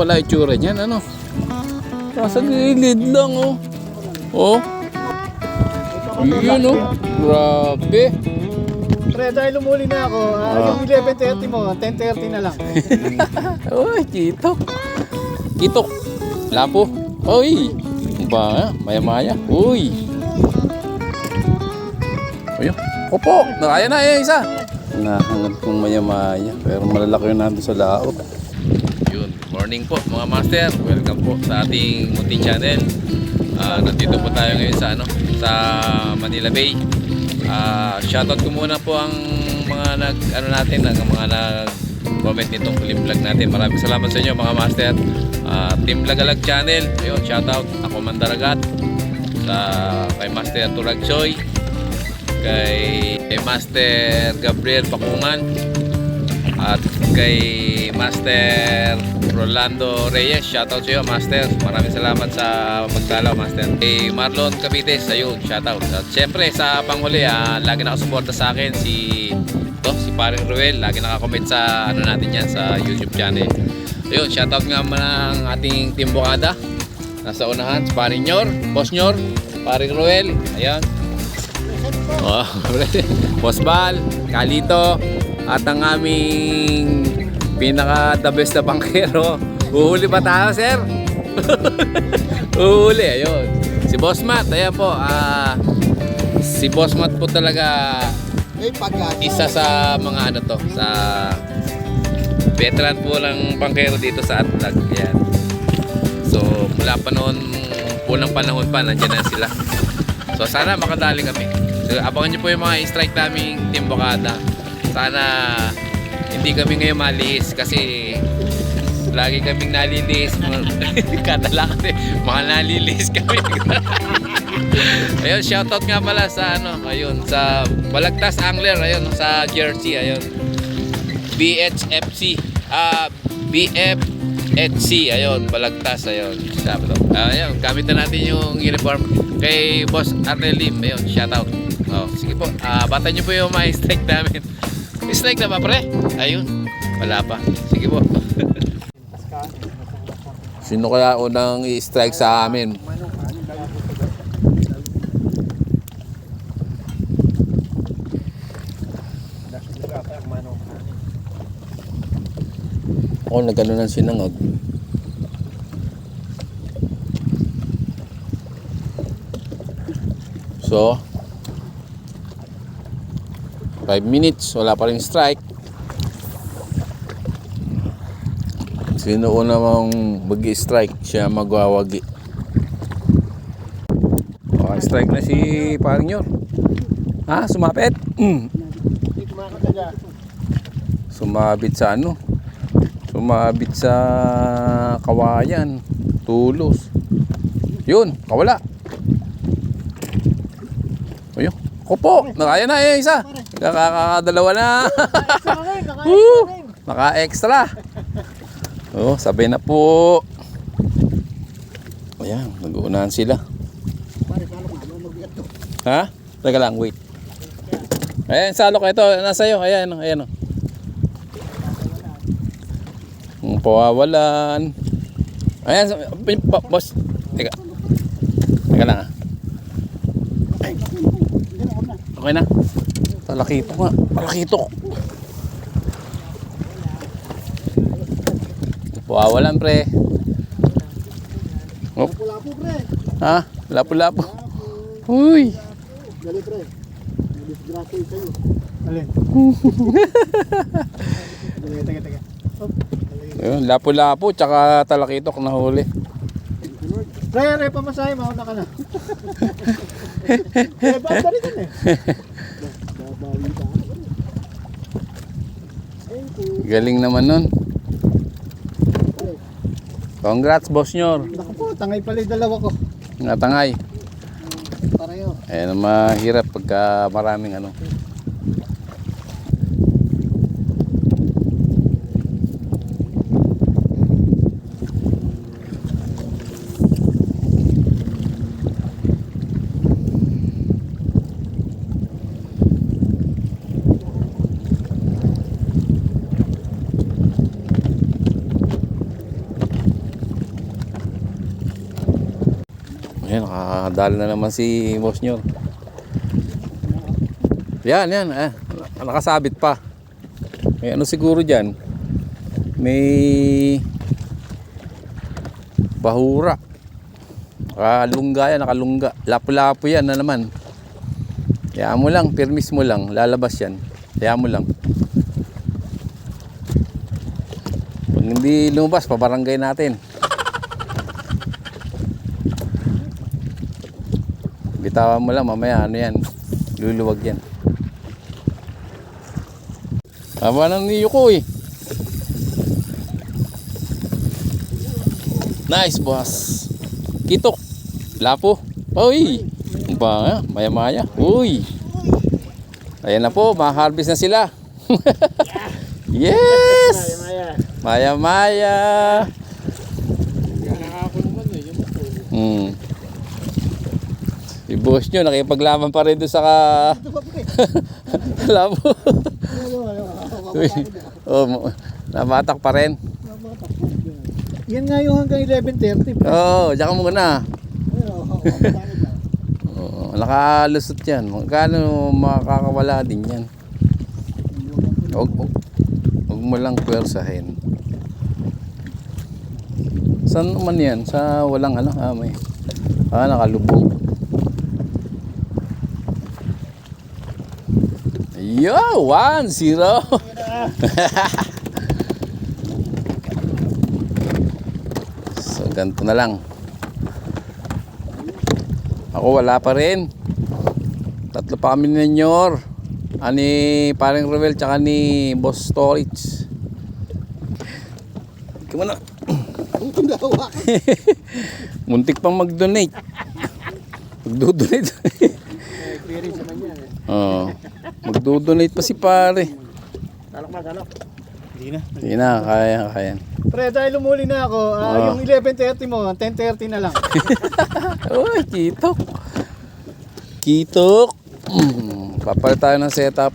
pala itsura niyan, ano? Nasa gilid lang, oh. Oh. Yun, oh. Grabe. Pre, dahil umuli na ako, ah, Ah. yung 11.30 mo, 10.30 na lang. Uy, kitok. Kitok. Lapo. Uy. Ba, maya-maya. Uy. Ayun. Opo. Nakaya na eh, isa. Nahangat kong maya-maya. Pero malalaki yun nandun sa laot. Morning po mga master. Welcome po sa ating Munting Channel. Ah, nandito po tayo ngayon sa ano sa Manila Bay. Ah, shoutout ko muna po ang mga nag ano natin, ang mga nag comment nitong film vlog natin. Maraming salamat sa inyo mga master. Ah, Team Lagalag Channel. Ayun, shoutout ako Mandaragat sa kay Master Turagsoy kay, kay Master Gabriel Pakungan at kay Master Rolando Reyes. Shoutout sa iyo, Master. Maraming salamat sa pagdalaw, Master. Kay Marlon Cavites, ayun, shoutout. At syempre, sa panghuli, ah, lagi nakasuporta sa akin si to, si Paring Ruel. Lagi nakakomment sa ano natin yan sa YouTube channel. Ayun, shoutout nga muna ang ating Team Bukada. Nasa unahan, si Paring Nyor, Boss Nyor, Paring Ruel. Ayan. Oh, Boss Bal, Kalito, at ang aming pinaka the best na bangkero. Uhuli pa tayo, sir? Uhuli, ayun. Si Boss Matt, ayan po. Ah, si Boss Matt po talaga isa sa mga ano to, sa veteran po ng bangkero dito sa Atlag. Yan. So, mula pa noon, unang panahon pa, nandiyan na sila. So, sana makadali kami. So, abangan nyo po yung mga strike naming Team Bocada. Sana hindi kami ngayon malis kasi lagi kaming nalilis. Kadala kasi mga nalilis kami. ayun, shoutout nga pala sa ano, ayun, sa Balagtas Angler, ayun, sa Jersey, ayun. BHFC, ah, BFHC, ayun, Balagtas, ayun. Sabi to. Ayun, gamit na natin yung uniform kay Boss Arnelim, ayun, shoutout. Oh, sige po, ah, bata nyo po yung mga strike namin. Strike na ba, pre? Ayun, wala pa. Sige po. Sino kaya unang i-strike sa amin? Ako nagano ng sinangag. So, 5 minutes, wala pa rin strike. Sino una mong mag-strike, siya magwawagi. Okay, strike na si Parinyor. Ha, sumapit? Mm. Sumabit sa ano? Sumabit sa kawayan. Tulos. Yun, kawala. Ayun. Kupo, nakaya na eh, isa. Nakakadalawa na. Woo! Naka-extra. Oh, sabay na po. Ayan, nag-uunahan sila. Ha? Teka lang, wait. Ayan, salok ito. Nasa iyo. Ayan, ayan. Ang pawawalan. Ayan, boss. Teka. Teka lang ah. Okay na. Talakito nga. Talakito. Pawawalan, pre. Oh, Pula po, pre. ha? Lapo-lapo. Uy. Dali, pre. Disgrasya sa'yo. Alin? Teka, teka, teka. Ayun, lapo-lapo, tsaka talakitok na huli. Pre, pre, pamasahe, mauna ka na. Eh, ba't ka na eh? Galing naman nun. Congrats, boss nyor. Naku po, tangay pala yung dalawa ko. Natangay. Pareho. Ayan, ang mahirap pagka maraming ano. Nakadala na naman si Boss Nyor. Yan, yan. Eh, nakasabit pa. May ano siguro dyan? May bahura. Nakalungga yan, nakalungga. Lapu-lapu yan na naman. Kaya mo lang, permis mo lang. Lalabas yan. Kaya mo lang. Pag hindi lumabas, pabarangay natin. Bitawan mo lang, mamaya ano yan. Luluwag yan. Tama ng niyo ko eh. Nice boss. Kitok. Lapo. Uy. Ba, maya maya. Uy. Ayan na po, ma-harvest na sila. yes! Maya. Maya maya. Nakakapon naman eh. Yan po. Hmm. Si boss nyo, nakipaglaban pa rin doon sa ka... Labo. Oh, mo- namatak pa rin. Yan nga yung hanggang 11.30. pre. Oo, oh, diyan ka muna. Oo, nakalusot yan. Magkano makakawala din yan. Huwag, huwag, huwag mo lang pwersahin. Saan naman yan? Sa walang ano? Ah, may. Ah, nakalubog. Yo! 1-0! so, ganito na lang. Ako wala pa rin. Tatlo pa kami ni Nyor. Ani paring Ruel tsaka ni Boss Storage. Ang dawa. Muntik pang mag-donate. Magdo-donate. Experience naman yan. Oo. Magdo-donate pa si pare. Talok na, talok. Hindi na. Hindi na, kaya, kaya. Pre, dahil umuli na ako, ah, Ah. yung 11.30 mo, 10.30 na lang. Uy, kitok. Kitok. Mm, Papalit tayo ng setup.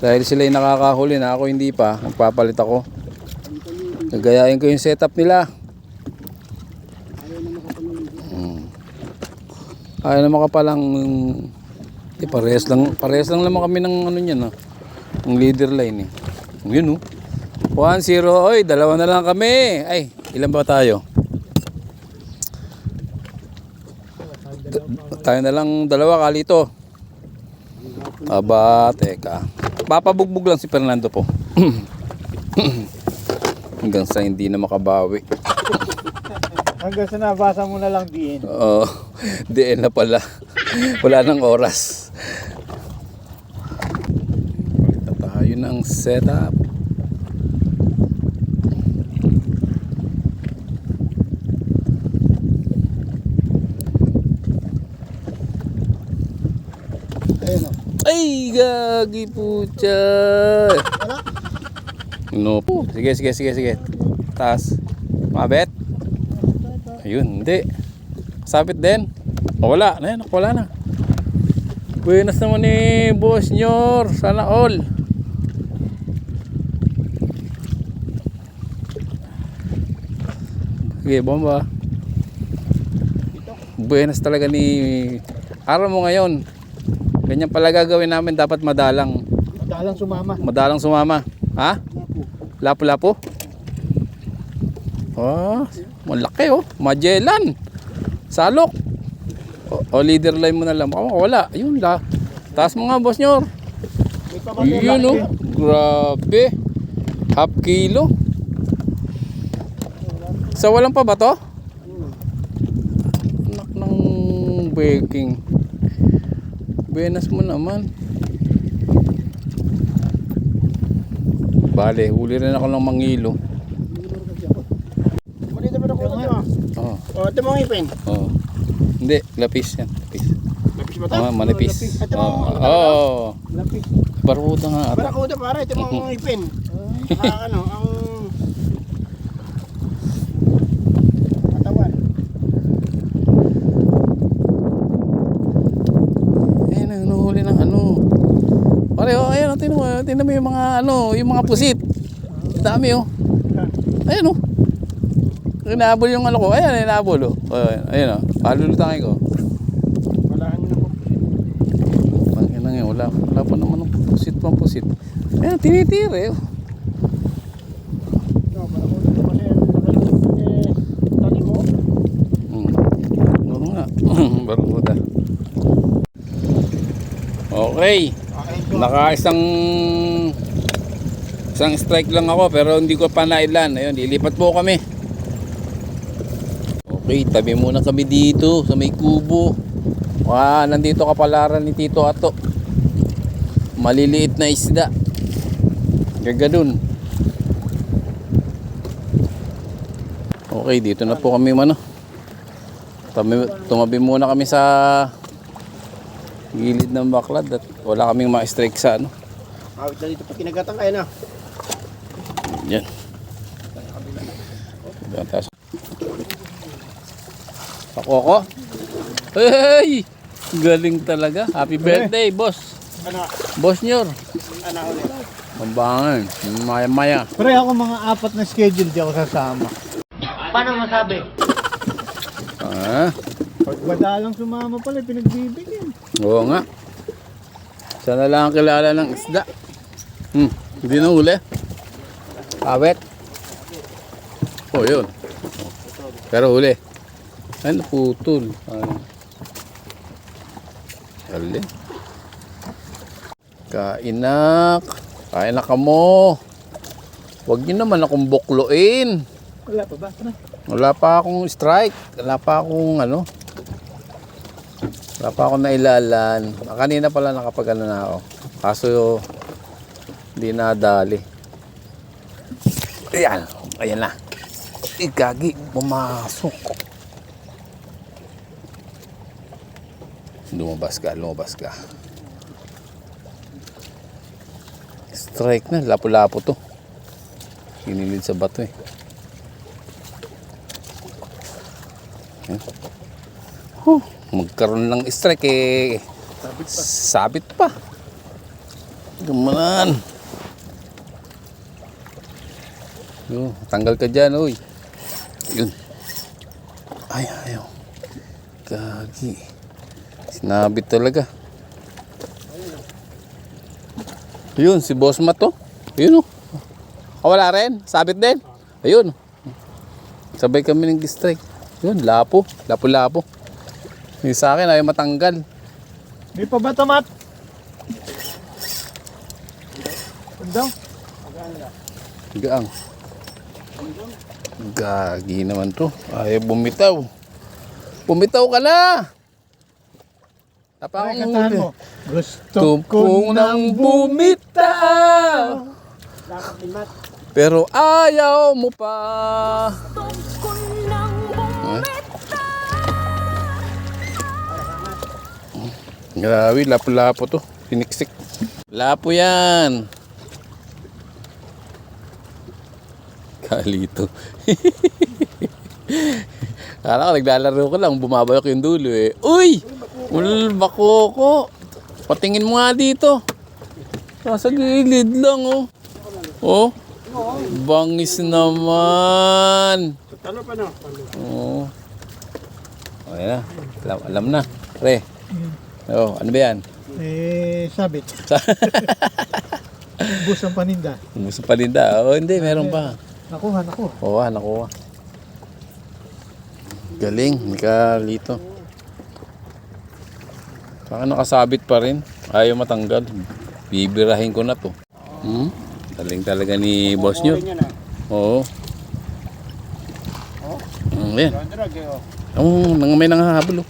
Dahil sila yung nakakahuli na ako hindi pa, magpapalit ako. Nagayain ko yung setup nila. Mm. Ayaw na makapalang eh, parehas lang, parehas lang naman kami ng ano niyan, no? Ng leader line eh. Yun oh. 1-0. Oy, dalawa na lang kami. Ay, ilan ba tayo? Tayo na lang dalawa kalito. Aba, teka. Papabugbog lang si Fernando po. Hanggang sa hindi na makabawi. Hanggang sa nabasa mo na lang din. Oo, diin na pala. Wala nang oras. Palit na tayo ng setup. Ayun o. Ay, gagi pucha. Wala? No po. Sige, sige, sige, sige. Taas. Mabet. Ayun, hindi. Sabit din. O, wala. Na yan, wala na. Buenas naman ni Boss Nyor. Sana all. Sige, bomba. Buenas talaga ni... Araw mo ngayon. Ganyan pala gagawin namin. Dapat madalang. Madalang sumama. Madalang sumama. Ha? Lapu-lapu? Oh, malaki oh. Magellan. Salok. O, o leader line mo na lang. Baka wala. Ayun la. Taas mo nga, boss nyor. Yun oh. Grabe. Half kilo. Sa walang pa ba to? Anak ng baking. Benas mo naman. Bale, huli rin ako ng mangilo. Mali naman ako ito. Oh, O, ito mo ngipin. oh. Hindi, lapis yan. Lapis. Lapis ba ito? Ah, manipis. Ito Oo. mo. Oh, Lapis. Baruda nga ata. Barakuda pare, ito mo ngipin. Ah, ano, ang... Katawan. Eh, nanuhuli ng ano. Pare, oh, oh, tingnan mo, yung mga ano, yung mga pusit. Dami oh. Ayun oh. Kinabol yung ano ko. Ayan, inabol oh. Ayan, ayun oh. Palulutangin ko. Walaan nyo na po. Ang ina nga, wala, wala pa naman ng pusit pang pusit. Ayan, tinitira eh. No, para mo dito kasi nakalungkot eh. Tali mo. Hmm. Baruda. Okay. Naka isang isang strike lang ako pero hindi ko pa nailan. Ayun, lilipat po kami. Okay, tabi muna kami dito sa may kubo. Wow, nandito kapalaran ni Tito Ato. Maliliit na isda. Gagadun. Okay, dito na po kami mano. Tumabi muna kami sa gilid ng baklad at wala kaming ma-strike sa ano. Awit na dito pa kinagatan kayo na. Yan. Diyan tayo. sa- Ako ako. Hey! Galing talaga. Happy birthday, boss. Ano? Boss Nyor. Ano ulit? Mambangan. Maya-maya. Pre, ako mga apat na schedule di ako sasama. Paano masabi? Ah, Pag madalang sumama pala, pinagbibigyan. oo nga. Sana lang ang kilala ng isda. Hmm, hindi na huli. Awet. Oh, yun. Pero huli. Ay, naputol. Ay. Alin. Kainak. Kainak ka mo. Huwag niyo naman akong bukluin. Wala pa ba? Wala pa akong strike. Wala pa akong ano. Wala pa akong nailalan. Kanina pala nakapag ano na ako. Kaso hindi nadali. Ayan. Ayan na. Igagi. Pumasok. Lumabas ka. Lumabas ka. Strike na. Lapo-lapo to. Kinilid sa bato eh. Huh, magkaroon ng strike eh. Sabit pa. Gumanan. Yo, tanggal ka dyan, uy. Yun. Ay, ayaw. Gagi. Sinabit talaga. Yun, si Boss Mat to. Ayun oh. Ah, wala rin? Sabit din? Ayun. Sabay kami ng strike. Yun, lapo. Lapo-lapo. Yung sa akin ayaw matanggal. May pa ba tamat? Daw? Gaang. Gagi naman to. Ayaw bumitaw. Bumitaw ka na! Tapa Ay, mo. Gusto Tumpong ng bumitaw. Pero ayaw mo pa. Ah. Grabe, lapo-lapo to. Piniksik. Lapo yan. Kalito. Kala ko naglalaro ko lang, bumabayok yung dulo eh. Uy! Ul, bako ko. Patingin mo nga dito. Nasa gilid lang oh. Oh. Bangis naman. Talo pa. Oo. Oh. Ayan na. Alam, alam na. Pre. Oh, ano ba yan? Eh, sabit. Bus ang paninda. Gusto pa din da. Oh, hindi. Meron pa. Nakuha, nakuha. Oo, oh, nakuha. Galing. Mikalito. Saka nakasabit pa rin. Ayaw matanggal. Bibirahin ko na to. Hmm? Galing talaga ni boss nyo. Oo. Mm, yan. Drag eh oh. Oo, nang may nangahabol. Oh.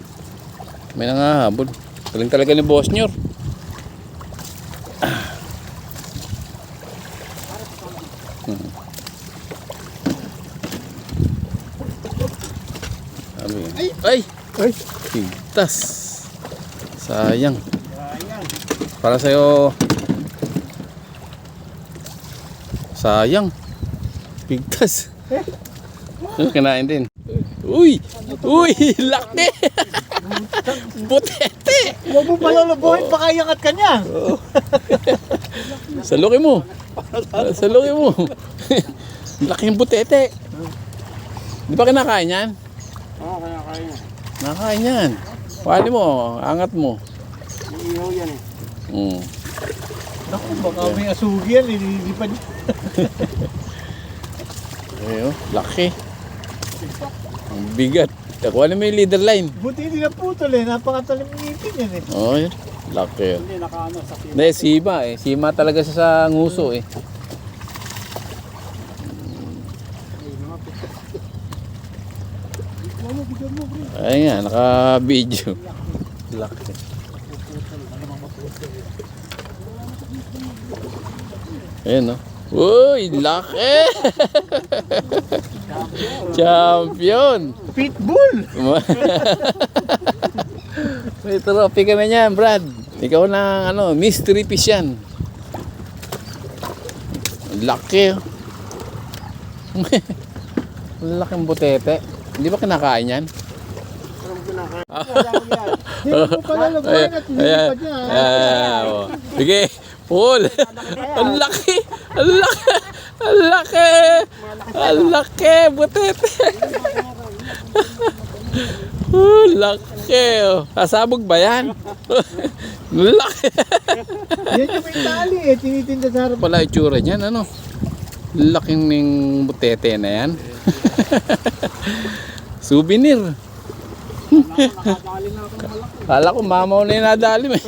May nangahabol. Galing talaga ni boss nyo. Hmm. Ay! Ay! Ay, Higtas. Sayang. Ayan. Para sa'yo. Sayang. Pigtas. Eh? Kinain din. Uy! Uy! Laki! Butete! huwag mo palalabuhin, baka iangat ka niya. Sa laki mo. Sa laki mo. Laking butete. Di ba kinakain yan? Oo, kaya kaya niya. Nakain yan. Pali mo, angat mo. May ihaw yan eh. Mm. Naku, baka may asugi yan. Nililipad niya. Ayun, laki. Ang bigat. Kuha mo yung leader line. Buti hindi na putol eh. Napakatalim ng ngipin yan eh. Oh, yun. Laki yun. Hindi, nakaano sa kilo. Hindi, sima eh. Sima talaga siya sa nguso eh. Ay nga, naka-video. Laki. Ayan no. Uy, laki! Champion! Pitbull! May trophy ka na niyan, Brad. Ikaw na, ano, mystery fish yan. Laki. oh. Laking butete. Hindi ba kinakain yan? Sige, pull. Ang laki. Ang laki. Ang laki. Ang laki. Butete. Oh, laki. oh. Kasabog ba yan? laki. Yan yung may tali eh. Tinitinda sa harap. pala itsura niyan, ano? Laking ng butete na yan. Souvenir. Kala ko mamaw na yung nadalim eh.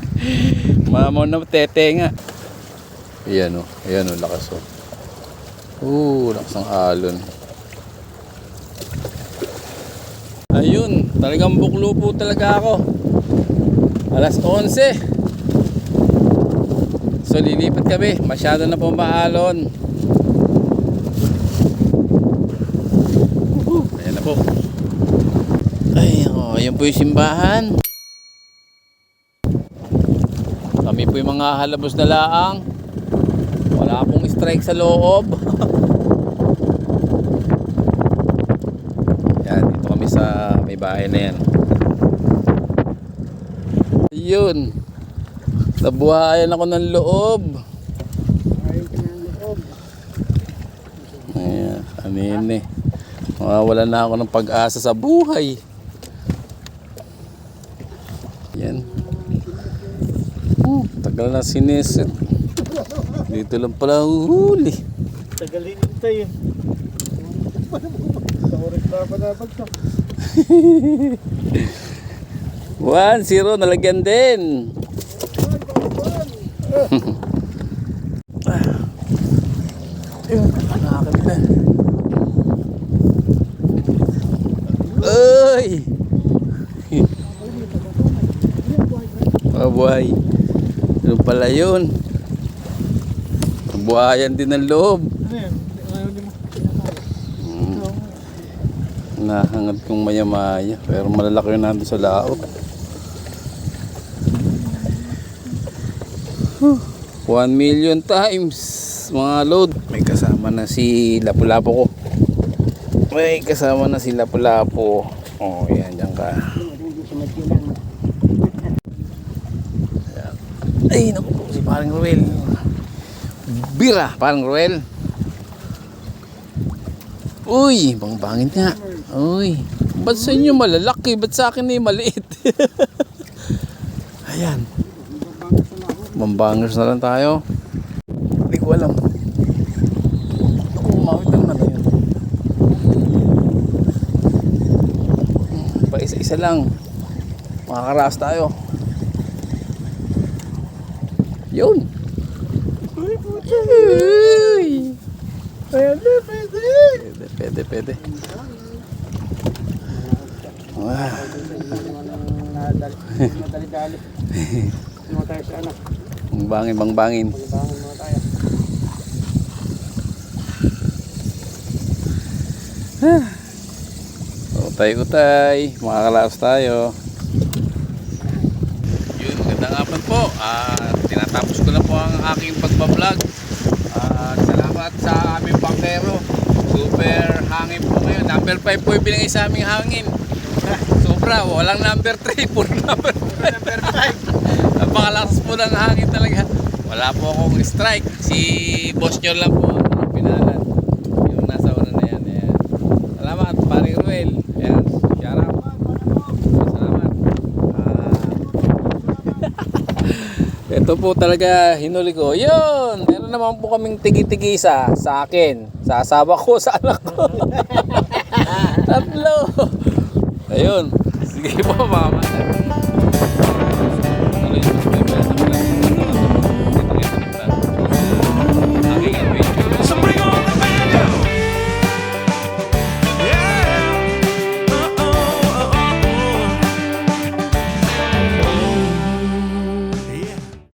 mamaw na tete nga. Ayan o. Ayan o, lakas o. Oo, lakas ng alon. Ayun, talagang buklo po talaga ako. Alas 11. So lilipat kami. Masyado na po maalon. Ayan na po. Ay, oh, ayan po yung simbahan. Kami po yung mga halabos na laang. Wala pong strike sa loob. yan, dito kami sa may bahay na yan. Yun. Nabuhayan ako ng loob. Ayan, anin eh. Mawawala na ako ng pag-asa sa buhay. Yan. Hmm, tagal na sinisit. Dito lang pala huhuli. Tagalin tayo. Sa oras na pa nabagsak. 1-0, nalagyan din. Ayun, nakakabit na. Ay! Mabuhay. Ano pala yun? Buhayan din ng loob. Ano yan? Ayaw ni mo. Mm. Nahangat kong maya-maya. Pero malalaki yun nandun sa laot. Huh. One million times mga load. May kasama na si Lapu-Lapu ko. May kasama na si Lapu-Lapu. Oh, yan, dyan ka. Ay, naku po, si parang Ruel. Bira, parang Ruel. Uy, bang bangit nga. Uy, ba't sa inyo malalaki? Ba't sa akin ay maliit? Ayan. Mambangers na lang tayo. Hindi ko alam. Ako, umawit lang naman yun. Pa isa-isa lang. Makakaraas tayo. Yun. Uy. Pwede, pwede. Pwede, pwede, pwede. Wow. Nadali. Madali-dali. Mga tayo sa anak. Bang bangin, bang bangin. Pagbangon mga tayo. Utay-utay. Makakalaos tayo. Yun, magandang hapon po. Ah, tinatapos ko na po ang aking pagbablog salamat sa aming bangkero. Super hangin po ngayon. Number 5 po yung binigay sa aming hangin. Sobra, walang number 3, puro number 5. Number 5. Napakalakas po ng hangin talaga. Wala po akong strike. Si boss nyo lang po ang pinalan. Yung nasa una na yan. Ayan. Salamat, pare Ruel. Ayan, shout out. Salamat. Ah. Ito po talaga hinuli ko. Yun! na naman po kaming tigi-tigisa sa akin, sa asawa ko, sa anak ko. Tatlo. Ayun. Sige po, mama. Tuloy sa pwede. Ang ingat